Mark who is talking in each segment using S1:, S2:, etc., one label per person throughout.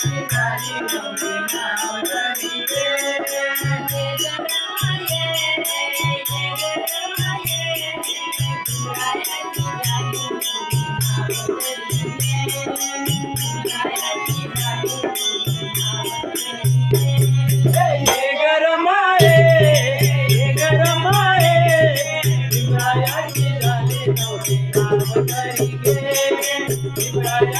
S1: Thank you.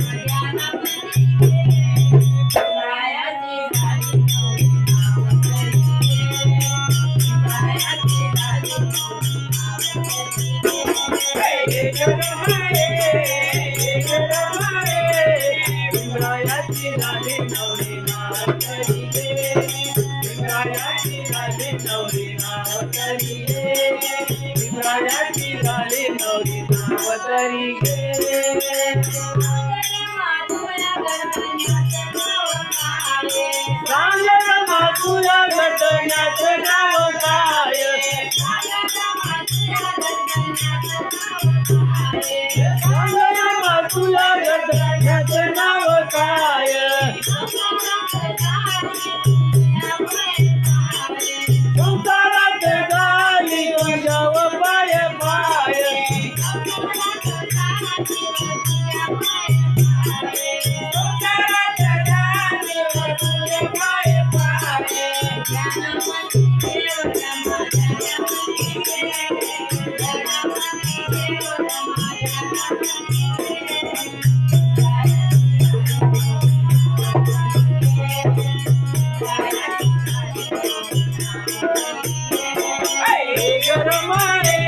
S1: Yeah.
S2: इंद्रायाची झाली नवरी नाव करी देवी इंद्रायाची झाली नवरी नाव करी देवी इंद्रायाची झाली नवरी नाव करी देवी
S1: Hey,
S2: you're money.